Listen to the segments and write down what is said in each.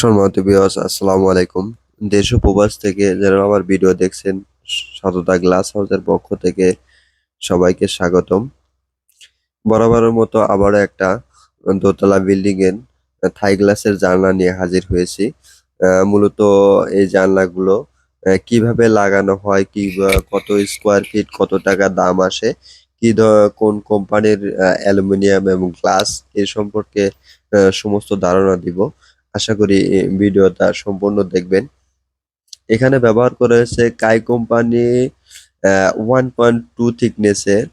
সম্মানিত আসসালামু আলাইকুম। দেশ ও প্রবাস থেকে যারা আমার ভিডিও দেখছেন, সততা গ্লাস হাউসের পক্ষ থেকে সবাইকে স্বাগতম। বরাবরের মতো আবারও একটা দোতলা বিল্ডিং এর থাই গ্লাসের জানলা নিয়ে হাজির হয়েছি। মূলত এই জানলাগুলো কীভাবে লাগানো হয়, কি, কত স্কোয়ার ফিট কত টাকা দাম আসে, কি কোন কোম্পানির অ্যালুমিনিয়াম এবং গ্লাস এ সম্পর্কে সমস্ত ধারণা দিব। আশা করি ভিডিওটা সম্পূর্ণ দেখবেন। এখানে ব্যবহার করা হয়েছে কাই কোম্পানি ওয়ান পয়েন্ট টু থিকনেসের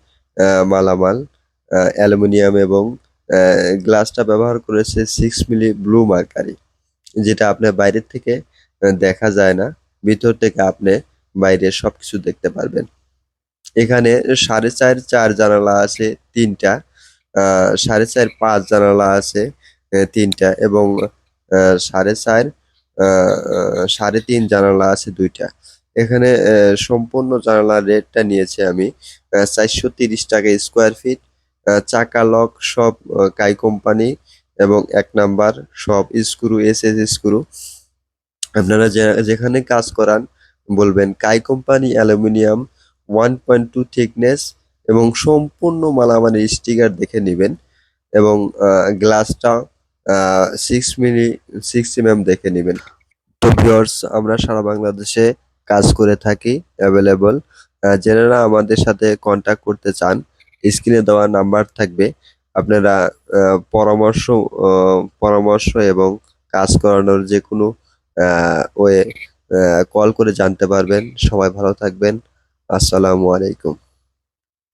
মালামাল অ্যালুমিনিয়াম এবং গ্লাসটা ব্যবহার করেছে সিক্স মিলি ব্লু মার্কারি যেটা আপনার বাইরের থেকে দেখা যায় না। ভিতর থেকে আপনি বাইরে সবকিছু দেখতে পারবেন। এখানে সাড়ে চার চার জানালা আছে, তিনটা সাড়ে চার, পাঁচ জানালা আছে তিনটা এবং সাড়ে চার সাড়ে তিন জানালা আছে দুইটা। এখানে সম্পূর্ণ জানালার রেটটা নিয়েছি আমি চারশো তিরিশ টাকা স্কোয়ার ফিট চাকা লক সব কাই কোম্পানি এবং এক নাম্বার সব স্ক্রু এস এস স্ক্রু আপনারা যেখানে কাজ করান বলবেন, কাই company aluminium one point two thickness এবং সম্পূর্ণ মালামালের স্টিকার দেখে নেবেন এবং গ্লাসটা সিক্স মিলি সিক্স এম দেখে নেবেন। তো ভিউয়ার্স আমরা সারা বাংলাদেশে কাজ করে থাকি অ্যাভেলেবল যারা আমাদের সাথে কন্ট্যাক্ট করতে চান স্ক্রিনে দেওয়া নাম্বার থাকবে। আপনারা পরামর্শ পরামর্শ এবং কাজ করানোর যে কোনো ওয়ে কল করে জানতে পারবেন। সবাই ভালো থাকবেন। আসসালামু আলাইকুম।